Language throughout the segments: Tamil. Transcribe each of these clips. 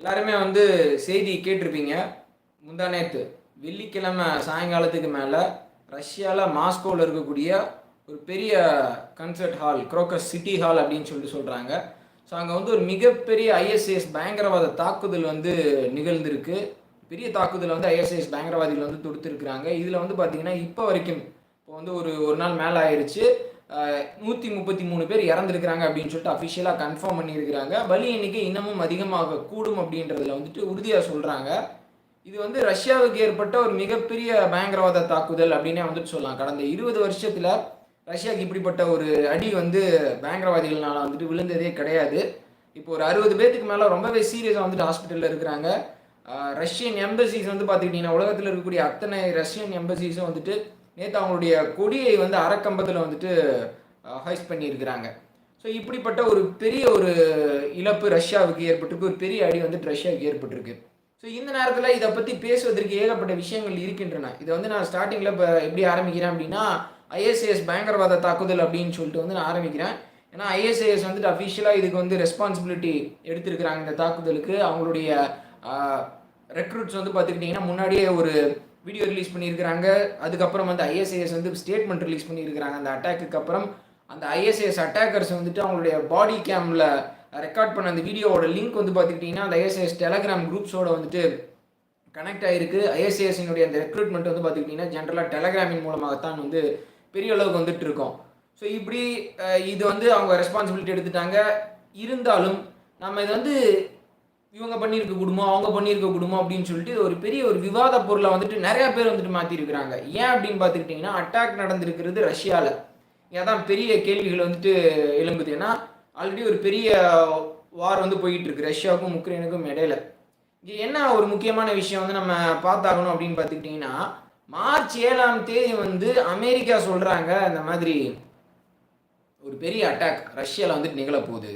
எல்லாருமே வந்து செய்தி கேட்டிருப்பீங்க. முந்தா நேற்று வெள்ளிக்கிழமை சாயங்காலத்துக்கு மேலே ரஷ்யாவில் மாஸ்கோவில் இருக்கக்கூடிய ஒரு பெரிய concert hall Crocus City Hall அப்படின்னு சொல்லிட்டு சொல்கிறாங்க ஸோ அங்கே வந்து ஒரு மிகப்பெரிய ஐஎஸ்ஐஎஸ் பயங்கரவாத தாக்குதல் வந்து நிகழ்ந்திருக்கு. பெரிய தாக்குதல் வந்து ஐஎஸ்ஐஎஸ் பயங்கரவாதிகள் வந்து தொடுத்துருக்குறாங்க. இதில் வந்து பார்த்திங்கன்னா இப்போ வரைக்கும் இப்போ வந்து ஒரு ஒரு நாள் மேலே ஆயிடுச்சு நூற்றி முப்பத்தி மூணு பேர் இறந்துருக்கிறாங்க அப்படின்னு சொல்லிட்டு அஃபிஷியலாக கன்ஃபார்ம் பண்ணியிருக்கிறாங்க. பலி எண்ணிக்கை இன்னமும் அதிகமாக கூடும் அப்படின்றதுல வந்துட்டு உறுதியாக சொல்கிறாங்க இது வந்து ரஷ்யாவுக்கு ஏற்பட்ட ஒரு மிகப்பெரிய பயங்கரவாத தாக்குதல் அப்படின்னே வந்துட்டு சொல்லலாம். கடந்த இருபது வருஷத்தில் ரஷ்யாவுக்கு இப்படிப்பட்ட ஒரு அடி வந்து பயங்கரவாதிகள்னால வந்துட்டு விழுந்ததே கிடையாது. இப்போ ஒரு அறுபது பேத்துக்கு மேலே ரொம்பவே சீரியஸாக வந்துட்டு ஹாஸ்பிட்டலில் இருக்கிறாங்க. ரஷ்யன் எம்பசிஸ் வந்து பார்த்துக்கிட்டிங்கன்னா உலகத்தில் இருக்கக்கூடிய அத்தனை ரஷ்யன் எம்பசிஸும் வந்துட்டு நேற்று அவங்களுடைய கொடியை வந்து அறக்கம்பத்தில் வந்துட்டு ஹைஸ் பண்ணியிருக்கிறாங்க. ஸோ இப்படிப்பட்ட ஒரு பெரிய ஒரு இழப்பு ரஷ்யாவுக்கு ஏற்பட்டிருக்கு. ஒரு பெரிய அடி வந்துட்டு ரஷ்யாவுக்கு ஏற்பட்டிருக்கு. ஸோ இந்த நேரத்தில் இதை பற்றி பேசுவதற்கு ஏகப்பட்ட விஷயங்கள் இருக்கின்றன. இதை வந்து நான் ஸ்டார்டிங்கில் இப்போ எப்படி ஆரம்பிக்கிறேன் அப்படின்னா ஐஎஸ்ஏஎஸ் பயங்கரவாத தாக்குதல் அப்படின்னு சொல்லிட்டு வந்து நான் ஆரம்பிக்கிறேன். ஏன்னா ஐஎஸ்ஏஎஸ் வந்துட்டு அஃபிஷியலாக இதுக்கு வந்து ரெஸ்பான்சிபிலிட்டி எடுத்திருக்கிறாங்க இந்த தாக்குதலுக்கு. அவங்களுடைய ரெக்ரூட்ஸ் வந்து பார்த்துக்கிட்டிங்கன்னா முன்னாடியே ஒரு வீடியோ ரிலீஸ் பண்ணியிருக்கிறாங்க. அதுக்கப்புறம் வந்து ஐஎஸ்ஏஎஸ் வந்து ஸ்டேட்மெண்ட் ரிலீஸ் பண்ணியிருக்கிறாங்க. அந்த அட்டாக்குக்கு அப்புறம் அந்த ஐஎஸ்ஏஎஸ் அட்டாக்கர்ஸ் வந்துட்டு அவங்களுடைய பாடி கேமில் ரெக்கார்ட் பண்ண அந்த வீடியோவோட லிங்க் வந்து பார்த்துக்கிட்டிங்கன்னா அந்த ஐஎஸ்ஐஎஸ் டெலகிராம் குரூப்ஸோட வந்துட்டு கனெக்ட் ஆகிருக்கு ஐஎஸ்ஏஎஸ்னுடைய அந்த ரெக்ரூட்மெண்ட் வந்து பார்த்துக்கிட்டிங்கன்னா ஜென்ரலாக டெலகிராமின் மூலமாகத்தான் வந்து பெரிய அளவுக்கு வந்துட்டு இருக்கோம். ஸோ இப்படி இது வந்து அவங்க ரெஸ்பான்சிபிலிட்டி எடுத்துட்டாங்க. இருந்தாலும் நம்ம இது வந்து இவங்க பண்ணியிருக்க குடும்பம் அவங்க பண்ணியிருக்க குடும்பம் அப்படின்னு சொல்லிட்டு ஒரு பெரிய ஒரு விவாத பொருளை வந்துட்டு நிறைய பேர் வந்துட்டு மாற்றிருக்கிறாங்க ஏன் அப்படின்னு பார்த்துக்கிட்டிங்கன்னா அட்டாக் நடந்திருக்கிறது ரஷ்யாவில் ஏதான் பெரிய கேள்விகள் வந்துட்டு எழும்புது. ஏன்னா ஆல்ரெடி ஒரு பெரிய வார் வந்து போயிட்டு இருக்கு ரஷ்யாவுக்கும் உக்ரைனுக்கும் இடையில. இங்கே என்ன ஒரு முக்கியமான விஷயம் வந்து நம்ம பார்த்தாகணும் அப்படின்னு பார்த்துக்கிட்டிங்கன்னா மார்ச் ஏழாம் தேதி வந்து அமெரிக்கா சொல்கிறாங்க இந்த மாதிரி ஒரு பெரிய அட்டாக் ரஷ்யாவில் வந்துட்டு நிகழப்போகுது.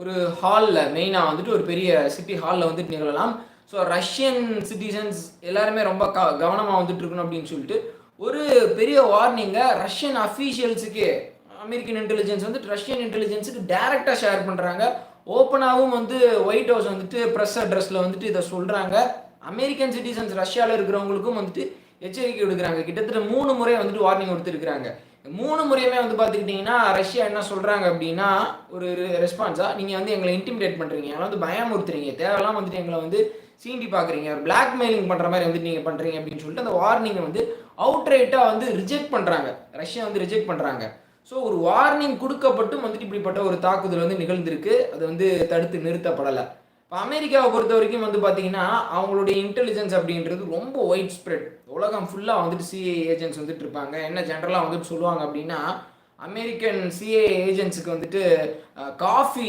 ஒரு ஹாலில் மெயினாக வந்துட்டு ஒரு பெரிய சிட்டி ஹாலில் வந்துட்டு நிகழலாம். ஸோ ரஷ்யன் சிட்டிசன்ஸ் எல்லாருமே ரொம்ப க கவனமாக வந்துட்டு இருக்கணும் அப்படின்னு சொல்லிட்டு ஒரு பெரிய வார்னிங்கை ரஷ்யன் அஃபீஷியல்ஸுக்கு அமெரிக்கன் இன்டெலிஜென்ஸ் வந்துட்டு ரஷ்யன் இன்டெலிஜென்ஸுக்கு டேரெக்டாக ஷேர் பண்ணுறாங்க ஓப்பனாகவும் வந்து ஒயிட் ஹவுஸ் வந்துட்டு ப்ரெஸ் அட்ரஸில் வந்துட்டு இதை சொல்கிறாங்க அமெரிக்கன் சிட்டிசன்ஸ் ரஷ்யாவில் இருக்கிறவங்களுக்கும் வந்துட்டு எச்சரிக்கை விடுக்கிறாங்க. கிட்டத்தட்ட மூணு முறை வந்துட்டு வார்னிங் கொடுத்துருக்குறாங்க. மூணு முறையுமே வந்து பார்த்துக்கிட்டிங்கன்னா ரஷ்யா என்ன சொல்கிறாங்க அப்படின்னா ஒரு ரெஸ்பான்ஸாக நீங்கள் வந்து எங்களை இன்டிமிடேட் பண்ணுறீங்க எங்களை வந்து பயமுறுத்துறீங்க. தேவையெல்லாம் வந்துட்டு எங்களை வந்து சீண்டி பார்க்குறீங்க. பிளாக்மெயிலிங் பண்ணுற மாதிரி வந்துட்டு நீங்கள் பண்ணுறீங்க அப்படின்னு சொல்லிட்டு அந்த வார்னிங்கை வந்து அவுட்ரைட்டாக வந்து ரிஜெக்ட் பண்ணுறாங்க ரஷ்யா வந்து ரிஜெக்ட் பண்ணுறாங்க ஸோ ஒரு வார்னிங் கொடுக்கப்பட்டும் வந்துட்டு இப்படிப்பட்ட ஒரு தாக்குதல் வந்து நிகழ்ந்திருக்கு. அது வந்து தடுத்து நிறுத்தப்படலை. இப்போ அமெரிக்காவை பொறுத்த வரைக்கும் வந்து பார்த்தீங்கன்னா அவங்களுடைய இன்டெலிஜென்ஸ் அப்படின்றது ரொம்ப ஒயிட் ஸ்ப்ரெட் உலகம் ஃபுல்லாக வந்துட்டு சிஏ ஏஜென்ட்ஸ் வந்துட்டு இருப்பாங்க. என்ன ஜென்ரலாக வந்துட்டு சொல்லுவாங்க அப்படின்னா அமெரிக்கன் சிஏ ஏஜென்ட்ஸுக்கு வந்துட்டு காஃபி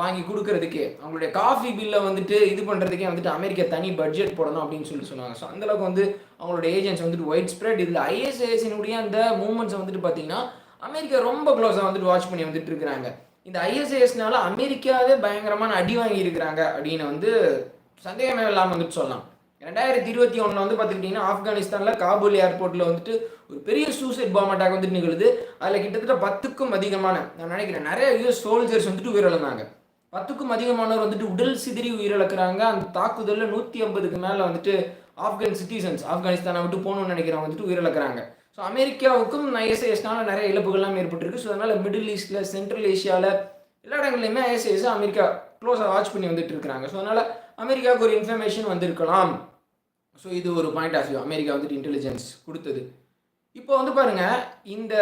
வாங்கி கொடுக்கறதுக்கே அவங்களுடைய காஃபி பில்லை வந்துட்டு இது பண்ணுறதுக்கே வந்துட்டு அமெரிக்கா தனி பட்ஜெட் போடணும் அப்படின்னு சொல்லி சொன்னாங்க. ஸோ அந்தளவுக்கு வந்து அவங்களுடைய ஏஜென்ட்ஸ் வந்துட்டு ஒயிட் ஸ்ப்ரெட் இதில் ஐஎஸ்ஏஎஸ்னுடைய அந்த மூமெண்ட்ஸை வந்துட்டு பார்த்தீங்கன்னா அமெரிக்கா ரொம்ப க்ளோஸாக வந்துட்டு வாட்ச் பண்ணி வந்துட்டு இருக்கிறாங்க. இந்த ஐஎஸ்ஐஎஸ்னால அமெரிக்காவே பயங்கரமான அடி வாங்கியிருக்கிறாங்க அப்படின்னு வந்து சந்தேகமே இல்லாமல் வந்துட்டு சொல்லலாம். ரெண்டாயிரத்தி இருபத்தி ஒன்றில் வந்து பார்த்துக்கிட்டிங்கன்னா ஆப்கானிஸ்தானில் காபூல் ஏர்போர்ட்டில் வந்துட்டு ஒரு பெரிய சூசைட் பாம் அட்டாக் வந்துட்டு நிகழுது. அதில் கிட்டத்தட்ட பத்துக்கும் அதிகமான நான் நினைக்கிறேன் நிறைய யூஎஸ் சோல்ஜர்ஸ் வந்துட்டு உயிரிழந்தாங்க. பத்துக்கும் அதிகமானவர் வந்துட்டு உடல் சிதறி உயிரிழக்கிறாங்க. அந்த தாக்குதலில் நூற்றி ஐம்பதுக்கு மேலே வந்துட்டு ஆப்கான் சிட்டிசன்ஸ் ஆப்கானிஸ்தானை விட்டு போகணும்னு நினைக்கிறவங்க வந்துட்டு உயிரிழக்கிறாங்க. ஸோ அமெரிக்காவுக்கும் ஐஎஸ்ஐஎஸ்னால நிறைய இழப்புகள்லாம் ஏற்பட்டிருக்கு. ஸோ அதனால் மிடில் ஈஸ்டில் சென்ட்ரல் ஏஷியாவில் எல்லா இடங்கள்லையுமே ஐஎஸ்ஐஎஸ் அமெரிக்கா க்ளோஸாக வாட்ச் பண்ணி வந்துட்டு இருக்கிறாங்க. ஸோ அதனால் அமெரிக்காவுக்கு ஒரு இன்ஃபர்மேஷன் வந்திருக்கலாம். ஸோ இது ஒரு பாயிண்ட் ஆஃப் வியூ அமெரிக்கா வந்துட்டு இன்டெலிஜென்ஸ் கொடுத்தது. இப்போ வந்து பாருங்க இந்த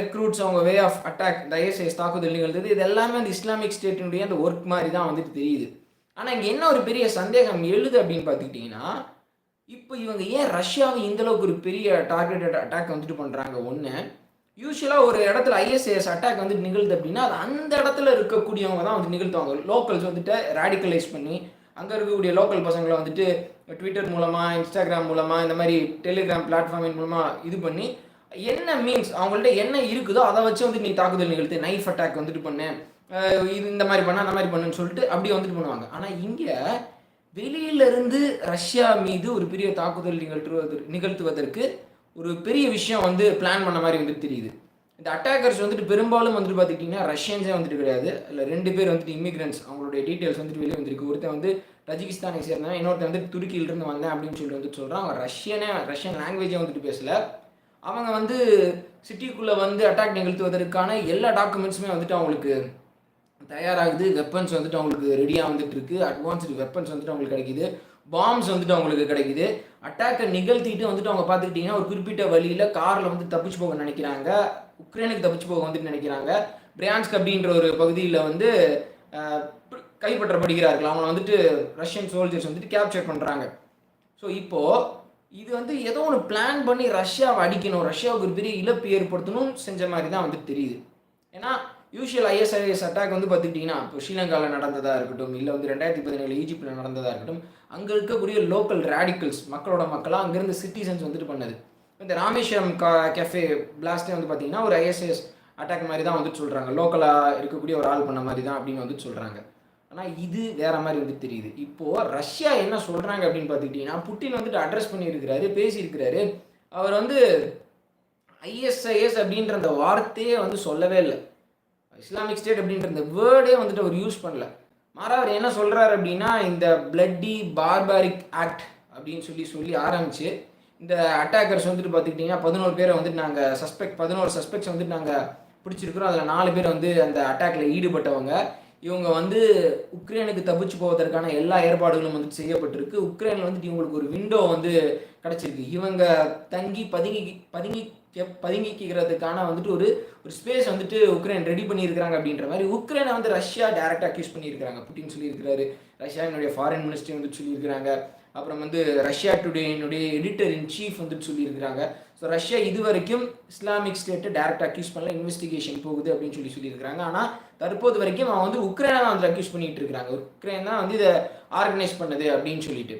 ரெக்ரூட்ஸ் அவங்க வே ஆஃப் அட்டாக் இந்த ஐஎஸ்ஐஎஸ் தாக்குதல் நிகழ்ந்தது இது எல்லாமே அந்த இஸ்லாமிக் ஸ்டேட்டினுடைய அந்த ஒர்க் மாதிரி தான் வந்துட்டு தெரியுது. ஆனால் இங்கே என்ன ஒரு பெரிய சந்தேகம் எழுது அப்படின்னு பார்த்துக்கிட்டிங்கன்னா இப்போ இவங்க ஏன் ரஷ்யாவை இந்தளவுக்கு ஒரு பெரிய டார்கெட்டட் அட்டாக் வந்துட்டு பண்ணுறாங்க ஒன்று யூஸ்வலாக ஒரு இடத்துல ஐஎஸ்ஐஎஸ் அட்டாக் வந்து நிகழ்து அப்படின்னா அது அந்த இடத்துல இருக்கக்கூடியவங்க தான் வந்து நிகழ்த்துவாங்க. லோக்கல்ஸ் வந்துட்டு ரேடிக்கலைஸ் பண்ணி அங்கே இருக்கக்கூடிய லோக்கல் பசங்களை வந்துட்டு ட்விட்டர் மூலமாக இன்ஸ்டாகிராம் மூலமாக இந்த மாதிரி டெலிகிராம் பிளாட்ஃபார்மின் மூலமாக இது பண்ணி என்ன மீன்ஸ் அவங்கள்ட்ட என்ன இருக்குதோ அதை வச்சு வந்து நீ தாக்குதல் நிகழ்த்து நைஃப் அட்டாக் வந்துட்டு பண்ணு இது இந்த மாதிரி பண்ண அந்த மாதிரி பண்ணுன்னு சொல்லிட்டு அப்படியே வந்துட்டு பண்ணுவாங்க. ஆனால் இங்கே வெளியிலிருந்து ரஷ்யா மீது ஒரு பெரிய தாக்குதல் நிகழ்த்துவது நிகழ்த்துவதற்கு ஒரு பெரிய விஷயம் வந்து பிளான் பண்ண மாதிரி வந்துட்டு தெரியுது. இந்த அட்டாக்கர்ஸ் வந்துட்டு பெரும்பாலும் வந்துட்டு பார்த்துக்கிட்டிங்கன்னா ரஷ்யன்ஸே வந்துட்டு கிடையாது. இல்லை ரெண்டு பேர் வந்துட்டு இமிக்ரன்ஸ் அவங்களுடைய டீட்டெயில்ஸ் வந்துட்டு வெளியே வந்திருக்கு. ஒருத்தன் வந்து தஜிகிஸ்தானை சேர்ந்தவன் இன்னொருத்தன் வந்து துருக்கியிலிருந்து வந்தேன் அப்படின்னு சொல்லிட்டு வந்துட்டு சொல்கிறான் அவன் ரஷ்யனே ரஷ்யன் லாங்குவேஜே வந்துட்டு பேசல. அவங்க வந்து சிட்டிக்குள்ளே வந்து அட்டாக் நிகழ்த்துவதற்கான எல்லா டாக்குமெண்ட்ஸுமே வந்துட்டு அவங்களுக்கு தயாராகுது. வெப்பன்ஸ் வந்துட்டு அவங்களுக்கு ரெடியாக வந்துட்டு இருக்கு அட்வான்ஸ்டு வெப்பன்ஸ் வந்துட்டு அவங்களுக்கு கிடைக்குது. பாம்ஸ் வந்துட்டு அவங்களுக்கு கிடைக்குது. அட்டாக்கை நிகழ்த்திட்டு வந்துட்டு அவங்க பார்த்துக்கிட்டிங்கன்னா ஒரு குறிப்பிட்ட வழியில் காரில் வந்து தப்பிச்சு போக நினைக்கிறாங்க. உக்ரைனுக்கு தப்பிச்சு போக வந்துட்டு நினைக்கிறாங்க. பிரியான்ஸ்க் அப்படின்ற ஒரு பகுதியில் வந்து கைப்பற்றப்படுகிறார்கள். அவங்களை வந்துட்டு ரஷ்யன் சோல்ஜர்ஸ் வந்துட்டு கேப்சர் பண்ணுறாங்க ஸோ இப்போது இது வந்து ஏதோ ஒன்று பிளான் பண்ணி ரஷ்யாவை அடிக்கணும். ரஷ்யாவுக்கு ஒரு பெரிய இழப்பு ஏற்படுத்தணும் செஞ்ச மாதிரி தான் வந்துட்டு தெரியுது. ஏன்னா யூஷுவல் ஐஎஸ்ஐஎஸ் அட்டாக் வந்து பார்த்துக்கிட்டிங்கன்னா இப்போ ஸ்ரீலங்காவில் நடந்ததாக இருக்கட்டும் இல்லை வந்து ரெண்டாயிரத்தி பதினேழு ஈஜிப்டில் நடந்ததாக இருக்கட்டும் அங்கே இருக்கக்கூடிய லோக்கல் ரேடிக்கல்ஸ் மக்களோட மக்களாக அங்கேருந்து சிட்டிசன்ஸ் வந்துட்டு பண்ணது. இந்த ராமேஸ்வரம் கா கெஃபே பிளாஸ்டே வந்து பார்த்தீங்கன்னா ஒரு ஐஎஸ்ஐஎஸ் அட்டாக் மாதிரி தான் வந்துட்டு சொல்கிறாங்க லோக்கலாக இருக்கக்கூடிய ஒரு ஆள் பண்ண மாதிரி தான் அப்படின்னு வந்துட்டு சொல்கிறாங்க ஆனால் இது வேற மாதிரி வந்து தெரியுது. இப்போது ரஷ்யா என்ன சொல்கிறாங்க அப்படின்னு பார்த்துக்கிட்டிங்கன்னா புட்டின் வந்துட்டு அட்ரஸ் பண்ணியிருக்கிறாரு பேசியிருக்கிறாரு. அவர் வந்து ஐஎஸ்ஐஎஸ் அப்படின்ற அந்த வார்த்தையே வந்து சொல்லவே இல்லை. இஸ்லாமிக் ஸ்டேட் அப்படின்ற இந்த வேர்டே வந்துட்டு அவர் யூஸ் பண்ணல. மாறா அவர் என்ன சொல்கிறாரு அப்படின்னா இந்த பிளட்டி பார்பாரிக் ஆக்ட் அப்படின்னு சொல்லி சொல்லி ஆரம்பிச்சு இந்த அட்டாக்கர்ஸ் வந்துட்டு பார்த்துக்கிட்டிங்கன்னா பதினோரு பேரை வந்துட்டு நாங்கள் சஸ்பெக்ட் பதினோரு சஸ்பெக்ட்ஸ் வந்துட்டு நாங்கள் பிடிச்சிருக்கிறோம். அதில் நாலு பேர் வந்து அந்த அட்டாக்ல ஈடுபட்டவங்க. இவங்க வந்து உக்ரைனுக்கு தப்பிச்சு போவதற்கான எல்லா ஏற்பாடுகளும் வந்துட்டு செய்யப்பட்டிருக்கு. உக்ரைனில் வந்துட்டு இவங்களுக்கு ஒரு விண்டோ வந்து கிடச்சிருக்கு. இவங்க தங்கி பதுங்கி பதுங்கி பதுங்கிக்கிறதுக்கான வந்துட்டு ஒரு ஒரு ஸ்பேஸ் வந்துட்டு உக்ரைன் ரெடி பண்ணியிருக்கிறாங்க அப்படின்ற மாதிரி உக்ரைனை வந்து ரஷ்யா டைரக்டாக அக்யூஸ் பண்ணியிருக்கிறாங்க. புட்டின் சொல்லியிருக்கிறாரு. ரஷ்யாவினுடைய ஃபாரின் மினிஸ்டர் வந்து சொல்லியிருக்கிறாங்க. அப்புறம் வந்து ரஷ்யா டுடேனுடைய எடிட்டர் இன் சீஃப் வந்துட்டு சொல்லியிருக்கிறாங்க. ஸோ ரஷ்யா இது வரைக்கும் இஸ்லாமிக் ஸ்டேட்டை டேரெக்டாக அக்யூஸ் பண்ணல. இன்வெஸ்டிகேஷன் போகுது அப்படின்னு சொல்லி சொல்லியிருக்கிறாங்க. ஆனால் தற்போது வரைக்கும் அவன் வந்து உக்ரைனை தான் வந்து அக்யூஸ் பண்ணிட்டு இருக்காங்க உக்ரைன் தான் வந்து இதை ஆர்கனைஸ் பண்ணுது அப்படின்னு சொல்லிட்டு.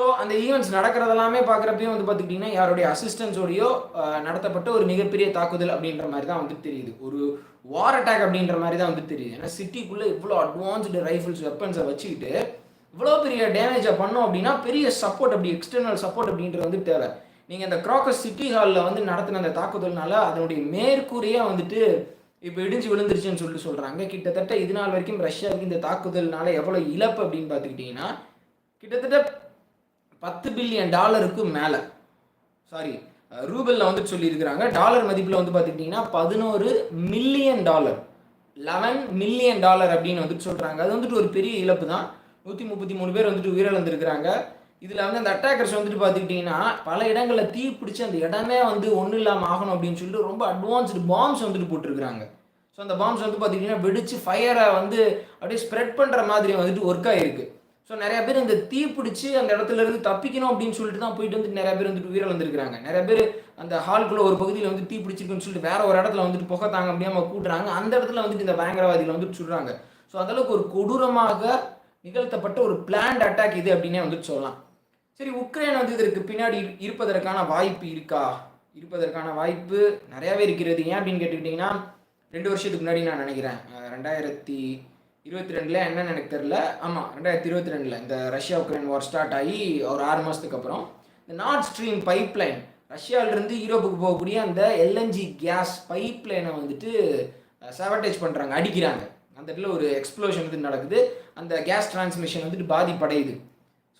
ஸோ அந்த ஈவெண்ட்ஸ் நடக்கிறதெல்லாமே பார்க்குறப்பையும் வந்து பார்த்துக்கிட்டிங்கன்னா யாருடைய அசிஸ்டன்ஸோடையோ நடத்தப்பட்ட ஒரு மிகப்பெரிய தாக்குதல் அப்படின்ற மாதிரி தான் வந்து தெரியுது. ஒரு வார் அட்டாக் அப்படின்ற மாதிரி தான் வந்து தெரியுது. ஏன்னா சிட்டிக்குள்ளே இவ்வளோ அட்வான்ஸ்டு ரைஃபிள்ஸ் வெப்பன்ஸை வச்சுக்கிட்டு இவ்வளோ பெரிய டேமேஜை பண்ணோம் அப்படின்னா பெரிய சப்போர்ட் அப்படி எக்ஸ்டர்னல் சப்போர்ட் அப்படின்றது வந்து தேவை. நீங்கள் இந்த க்ராக்கஸ் சிட்டி ஹாலில் வந்து நடத்தின அந்த தாக்குதல்னால அதனுடைய மேற்கூரையே வந்துட்டு இப்போ இடிஞ்சு விழுந்துருச்சுன்னு சொல்லிட்டு சொல்கிறாங்க கிட்டத்தட்ட இது நாள் வரைக்கும் ரஷ்யாவுக்கு இந்த தாக்குதல்னால எவ்வளோ இழப்பு அப்படின்னு பார்த்துக்கிட்டிங்கன்னா கிட்டத்தட்ட பத்து பில்லியன் டாலருக்கும் மேலே. சாரி ரூபலில் வந்து சொல்லியிருக்கிறாங்க. டாலர் மதிப்பில் வந்து பார்த்துக்கிட்டிங்கன்னா பதினோரு million dollar. Eleven million dollar அப்படின்னு வந்துட்டு சொல்கிறாங்க அது வந்துட்டு ஒரு பெரிய இழப்பு தான். நூற்றி முப்பத்தி மூணு பேர் வந்துட்டு உயிரிழந்திருக்கிறாங்க. இதில் வந்து அந்த அட்டாக்கர்ஸ் வந்துட்டு பார்த்துக்கிட்டிங்கன்னா பல இடங்களில் தீ பிடிச்சி அந்த இடமே வந்து ஒன்றும் இல்லாமல் ஆகணும் அப்படின்னு சொல்லிட்டு ரொம்ப அட்வான்ஸ்டு பாம்ஸ் வந்துட்டு போட்டிருக்கிறாங்க. ஸோ அந்த பாம்ஸ் வந்து பார்த்திங்கன்னா வெடிச்சு ஃபயரை வந்து அப்படியே ஸ்ப்ரெட் பண்ணுற மாதிரி வந்துட்டு ஒர்க் ஆகிருக்கு ஸோ நிறைய பேர் இந்த தீ பிடிச்சி அந்த இடத்துல இருந்து தப்பிக்கணும் அப்படின்னு சொல்லிட்டு தான் போயிட்டு வந்து நிறைய பேர் வந்துட்டு உயிரிழந்திருக்கிறாங்க. நிறைய பேர் அந்த ஹால்குள்ள ஒரு பகுதியில் வந்து தீ பிடிச்சிருக்குன்னு சொல்லிட்டு வேற ஒரு இடத்துல வந்துட்டு புகை தாங்க முடியாமல் கூட்டுறாங்க. அந்த இடத்துல வந்துட்டு இந்த பயங்கரவாதிகள் வந்துட்டு சொல்கிறாங்க ஸோ அந்தளவுக்கு ஒரு கொடூரமாக நிகழ்த்தப்பட்ட ஒரு பிளான்ட் அட்டாக் இது அப்படின்னே வந்துட்டு சொல்லலாம். சரி உக்ரைன் வந்து இதற்கு பின்னாடி இருப்பதற்கான வாய்ப்பு இருக்கா? இருப்பதற்கான வாய்ப்பு நிறையாவே இருக்கிறது. ஏன் அப்படின்னு கேட்டுக்கிட்டிங்கன்னா ரெண்டு வருஷத்துக்கு முன்னாடி நான் நினைக்கிறேன். ரெண்டாயிரத்தி இருபத்தி ரெண்டில் என்னன்னு எனக்கு தெரில ஆமாம் ரெண்டாயிரத்தி இருபத்தி ரெண்டில் இந்த ரஷ்யா உக்ரைன் வார் ஸ்டார்ட் ஆகி ஒரு ஆறு மாதத்துக்கு அப்புறம் இந்த நார்த் ஸ்ட்ரீம் பைப்லைன் ரஷ்யாவிலிருந்து யூரோப்புக்கு போகக்கூடிய அந்த எல்என்ஜி கேஸ் பைப்லைனை வந்துட்டு சாவட்டேஜ் பண்ணுறாங்க அடிக்கிறாங்க. அந்த இடத்துல ஒரு எக்ஸ்ப்ளோஷன் வந்து நடக்குது. அந்த கேஸ் டிரான்ஸ்மிஷன் வந்துட்டு பாதிப்படையுது.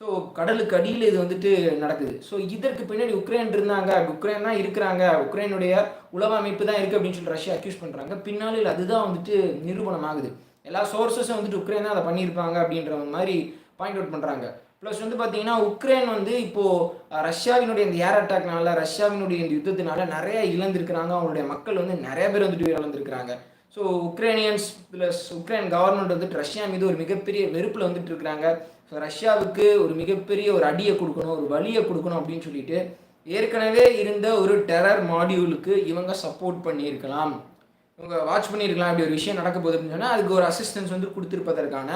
ஸோ கடலுக்கு அடியில் இது வந்துட்டு நடக்குது. ஸோ இதற்கு பின்னாடி உக்ரைன் இருந்தாங்க. உக்ரைன் தான் இருக்கிறாங்க. உக்ரைனுடைய உளவு அமைப்பு தான் இருக்குது அப்படின்னு சொல்லி ரஷ்யா அக்யூஸ் பண்ணுறாங்க பின்னாளில் அதுதான் வந்துட்டு நிரூபணம் ஆகுது எல்லா சோர்சஸும் வந்துட்டு உக்ரைன் தான் அதை பண்ணியிருப்பாங்க அப்படின்ற மாதிரி பாயிண்ட் அவுட் பண்ணுறாங்க ப்ளஸ் வந்து பார்த்தீங்கன்னா உக்ரைன் வந்து இப்போது ரஷ்யாவினுடைய இந்த ஏர் அட்டாக்னால ரஷ்யாவினுடைய இந்த யுத்தத்தினால நிறைய இழந்திருக்கிறாங்க. அவங்களுடைய மக்கள் வந்து நிறைய பேர் வந்துட்டு இழந்திருக்கிறாங்க. So Ukrainians plus Ukraine government வந்துட்டு ரஷ்யா மீது ஒரு மிகப்பெரிய வெறுப்பில் வந்துட்டு இருக்கிறாங்க. ஸோ ரஷ்யாவுக்கு ஒரு மிகப்பெரிய ஒரு அடியை கொடுக்கணும் ஒரு வழியை கொடுக்கணும் அப்படின்னு சொல்லிட்டு ஏற்கனவே இருந்த ஒரு டெரர் மாடியூலுக்கு இவங்க சப்போர்ட் பண்ணியிருக்கலாம். இவங்க வாட்ச் பண்ணியிருக்கலாம் அப்படி ஒரு விஷயம் நடக்க போகுது அப்படின்னு சொன்னால் அதுக்கு ஒரு அசிஸ்டன்ஸ் வந்து கொடுத்துருப்பதற்கான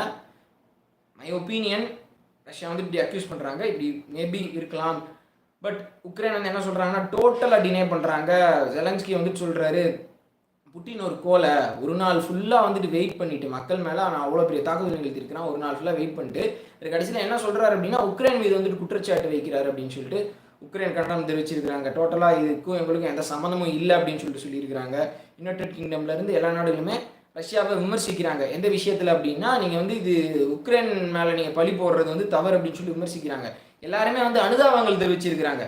மை ஒப்பீனியன் ரஷ்யா வந்து இப்படி அக்யூஸ் பண்ணுறாங்க இப்படி மேபி இருக்கலாம். பட் உக்ரைன் வந்து என்ன சொல்கிறாங்கன்னா டோட்டலாக டினே பண்ணுறாங்க ஜெலன்ஸ்கி வந்துட்டு சொல்கிறாரு புட்டின் ஒரு கோலை ஒரு நாள் ஃபுல்லாக வந்துட்டு வெயிட் பண்ணிட்டு மக்கள் மேலே நான் அவ்வளோ பெரிய தாக்குதல் நிகழ்த்திருக்கிறான் ஒரு நாள் ஃபுல்லாக வெயிட் பண்ணிட்டு கடைசியில் என்ன சொல்கிறாரு அப்படின்னா உக்ரைன் மீது வந்துட்டு குற்றச்சாட்டு வைக்கிறாரு அப்படின்னு சொல்லிட்டு உக்ரைன் கண்டனம் தெரிவிச்சிருக்கிறாங்க. டோட்டலாக இதுக்கும் எங்களுக்கும் எந்த சம்மந்தமும் இல்லை அப்படின்னு சொல்லிட்டு சொல்லியிருக்கிறாங்க. யுனைடெட் கிங்டம்ல இருந்து எல்லா நாடுகளுமே ரஷ்யாவை விமர்சிக்கிறாங்க. எந்த விஷயத்தில் அப்படின்னா நீங்கள் வந்து இது உக்ரைன் மேலே நீங்கள் பழி போடுறது வந்து தவறு அப்படின்னு சொல்லி விமர்சிக்கிறாங்க. எல்லாருமே வந்து அனுதாபங்கள் தெரிவிச்சிருக்கிறாங்க.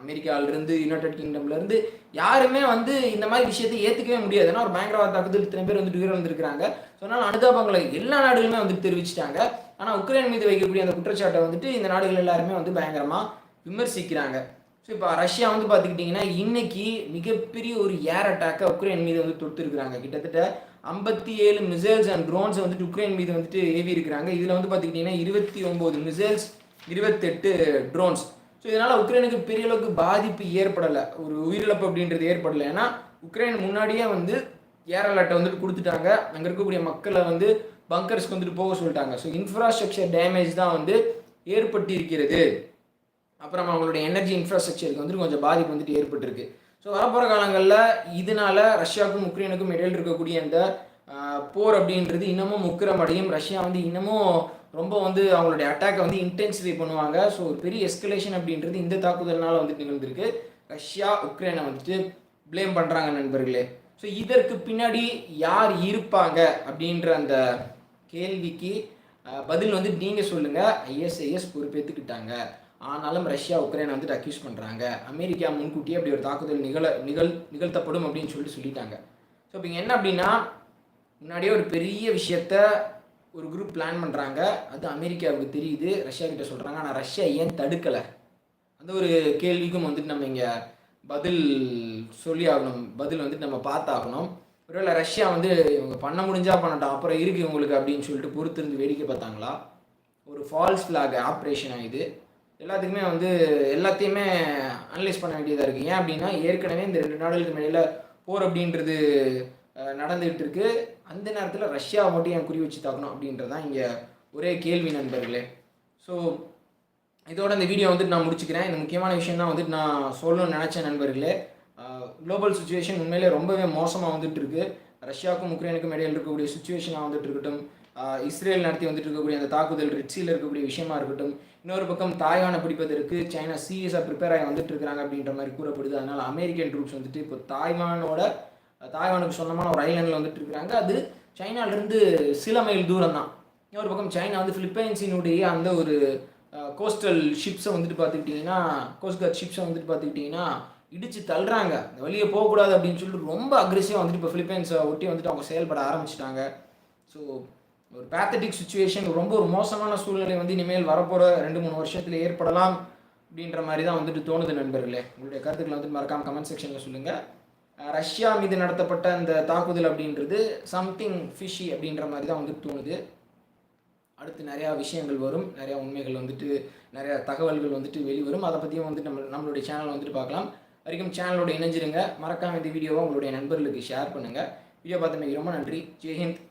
அமெரிக்காவிலிருந்து யுனைடெட் கிங்டம்லேருந்து யாருமே வந்து இந்த மாதிரி விஷயத்தை ஏற்றுக்கவே முடியாது. ஏன்னா ஒரு பயங்கரவாத தாக்குதல் இத்தனை பேர் வந்துட்டு உயிர் வந்திருக்கிறாங்க ஸோ அதனால் அனுதாபங்களை எல்லா நாடுகளுமே வந்து தெரிவிச்சிட்டாங்க. ஆனால் உக்ரைன் மீது வைக்கக்கூடிய அந்த குற்றச்சாட்டை வந்துட்டு இந்த நாடுகள் எல்லாருமே வந்து பயங்கரமாக விமர்சிக்கிறாங்க. ஸோ இப்போ ரஷ்யா வந்து பார்த்துக்கிட்டிங்கன்னா இன்னைக்கு மிகப்பெரிய ஒரு ஏர் அட்டாக்கை உக்ரைன் மீது வந்து தொடுத்துருக்குறாங்க. கிட்டத்தட்ட ஐம்பத்தி ஏழு மிசைல்ஸ் அண்ட் ட்ரோன்ஸ் வந்துட்டு உக்ரைன் மீது வந்துட்டு ஏவி இருக்கிறாங்க. இதில் வந்து பார்த்துக்கிட்டிங்கன்னா இருபத்தி ஒம்பது மிசைல்ஸ் இருபத்தெட்டு ட்ரோன்ஸ் ஸோ இதனால் உக்ரைனுக்கு பெரிய அளவுக்கு பாதிப்பு ஏற்படலை. ஒரு உயிரிழப்பு அப்படின்றது ஏற்படலை. ஏன்னா உக்ரைன் முன்னாடியே வந்து ஏர் அலர்ட்டை வந்துட்டு கொடுத்துட்டாங்க. அங்கே இருக்கக்கூடிய மக்களை வந்து பங்கர்ஸ்க்கு வந்துட்டு போக சொல்லிட்டாங்க. ஸோ இன்ஃப்ராஸ்ட்ரக்சர் டேமேஜ் தான் வந்து ஏற்பட்டு இருக்கிறது அப்புறம் அவங்களுடைய எனர்ஜி இன்ஃப்ராஸ்ட்ரக்சருக்கு வந்துட்டு கொஞ்சம் பாதிப்பு வந்துட்டு ஏற்பட்டிருக்கு. ஸோ வரப்போகிற காலங்களில் இதனால ரஷ்யாவுக்கும் உக்ரைனுக்கும் இடையில் இருக்கக்கூடிய அந்த போர் அப்படின்றது இன்னமும் உக்கிரமடையும். ரஷ்யா வந்து இன்னமும் ரொம்ப வந்து அவங்களுடைய அட்டாக்கை வந்து இன்டென்சிஃபை பண்ணுவாங்க. ஸோ ஒரு பெரிய எஸ்கலேஷன் அப்படின்றது இந்த தாக்குதல்னால் வந்துட்டு நிகழ்ந்திருக்கு. ரஷ்யா உக்ரைனை வந்துட்டு ப்ளேம் பண்ணுறாங்க நண்பர்களே. ஸோ இதற்கு பின்னாடி யார் இருப்பாங்க அப்படின்ற அந்த கேள்விக்கு பதில் வந்து நீங்கள் சொல்லுங்கள் ஐஎஸ்ஐஎஸ் பொறுப்பேற்றுக்கிட்டாங்க ஆனாலும் ரஷ்யா உக்ரைனை வந்துட்டு அக்யூஸ் பண்ணுறாங்க அமெரிக்கா முன்கூட்டியே அப்படி ஒரு தாக்குதல் நிகழ நிகழ் நிகழ்த்தப்படும் அப்படின்னு சொல்லிட்டு சொல்லிட்டாங்க. ஸோ இப்போ இங்கே என்ன அப்படின்னா முன்னாடியே ஒரு பெரிய விஷயத்த ஒரு குரூப் பிளான் பண்ணுறாங்க அது அமெரிக்காவுக்கு தெரியுது. ரஷ்யா கிட்ட சொல்கிறாங்க ஆனால் ரஷ்யா ஏன் தடுக்கலை? அந்த ஒரு கேள்விக்கும் வந்துட்டு நம்ம இங்கே பதில் சொல்லி ஆகணும். பதில் வந்துட்டு நம்ம பார்த்தாகணும். ஒருவேளை ரஷ்யா வந்து இவங்க பண்ண முடிஞ்சா பண்ணட்டும். அப்புறம் இருக்குது இவங்களுக்கு அப்படின்னு சொல்லிட்டு பொறுத்திருந்து வேடிக்கை பார்த்தாங்களா? ஒரு ஃபால்ஸ் ஃப்ளாக் ஆப்ரேஷன் ஆகுது எல்லாத்துக்குமே வந்து எல்லாத்தையுமே அனலைஸ் பண்ண வேண்டியதாக இருக்குது ஏன் அப்படின்னா ஏற்கனவே இந்த ரெண்டு நாடுகளுக்கு மேலே போர் அப்படின்றது நடந்துகிட்டு இருக்கு. அந்த நேரத்தில் ரஷ்யாவை மட்டும் ஏன் குறி வச்சு தாக்கணும் அப்படின்றது தான் இங்கே ஒரே கேள்வி நண்பர்களே. ஸோ இதோட இந்த வீடியோ வந்துட்டு நான் முடிச்சுக்கிறேன். இந்த முக்கியமான விஷயம் தான் வந்துட்டு நான் சொல்லணும்னு நினச்சேன் நண்பர்களே. குளோபல் சுச்சுவேஷன் உண்மையிலே ரொம்பவே மோசமாக வந்துட்டு இருக்கு. ரஷ்யாவுக்கும் உக்ரைனுக்கும் இடையில் இருக்கக்கூடிய சுச்சுவேஷனாக வந்துட்டு இருக்கட்டும். இஸ்ரேல் நடத்தி வந்துட்டு இருக்கக்கூடிய அந்த தாக்குதல் ரிட்சியில் இருக்கக்கூடிய விஷயமா இருக்கட்டும். இன்னொரு பக்கம் தாய்வானை பிடிப்பதற்கு சைனா சீரியஸாக ப்ரிப்பேர் ஆகி வந்துட்டு இருக்கிறாங்க அப்படின்ற மாதிரி கூறப்படுது. அதனால் அமெரிக்கன் ட்ரூப்ஸ் வந்துட்டு இப்போ தாய்வானோட தாய்வானுக்கு சொந்தமான ஒரு ஐலாண்டில் வந்துட்டு இருக்கிறாங்க. அது சைனாலேருந்து சில மைல் தூரம் தான் இன்னொரு பக்கம் சைனா வந்து பிலிப்பைன்ஸினுடைய அந்த ஒரு கோஸ்டல் ஷிப்ஸை வந்துட்டு பார்த்துக்கிட்டிங்கன்னா கோஸ்ட்கார்ட் ஷிப்ஸை வந்துட்டு பார்த்துக்கிட்டிங்கன்னா இடித்து தள்ளுறாங்க. இந்த வழியே போகக்கூடாது அப்படின்னு சொல்லிட்டு ரொம்ப அக்ரெசிவாக வந்துட்டு இப்போ ஃபிலிப்பைன்ஸை ஒட்டி வந்துட்டு அவங்க செயல்பட ஆரம்பிச்சிட்டாங்க. ஸோ ஒரு பேத்தட்டிக் சுச்சுவேஷன் ரொம்ப ஒரு மோசமான சூழ்நிலை வந்து இனிமேல் வரப்போகிற ரெண்டு மூணு வருஷத்தில் ஏற்படலாம் அப்படின்ற மாதிரி தான் வந்துட்டு தோணுது நண்பர்களே. உங்களுடைய கருத்துக்களை வந்து மறக்காமல் கமெண்ட் செக்ஷனில் சொல்லுங்கள் ரஷ்யா மீது நடத்தப்பட்ட அந்த தாக்குதல் அப்படின்றது சம்திங் ஃபிஷி அப்படின்ற மாதிரி தான் வந்துட்டு தோணுது. அடுத்து நிறையா விஷயங்கள் வரும். நிறையா உண்மைகள் வந்துட்டு நிறையா தகவல்கள் வந்துட்டு வெளிவரும். அதை பற்றியும் வந்துட்டு நம்ம நம்மளுடைய சேனல் வந்துட்டு பார்க்கலாம். வரைக்கும் சேனலோட இணைஞ்சிருங்க. மறக்காமல் இந்த வீடியோவை உங்களுடைய நண்பர்களுக்கு ஷேர் பண்ணுங்கள் வீடியோ பார்த்தமைக்கு ரொம்ப நன்றி. ஜெய்ஹிந்த்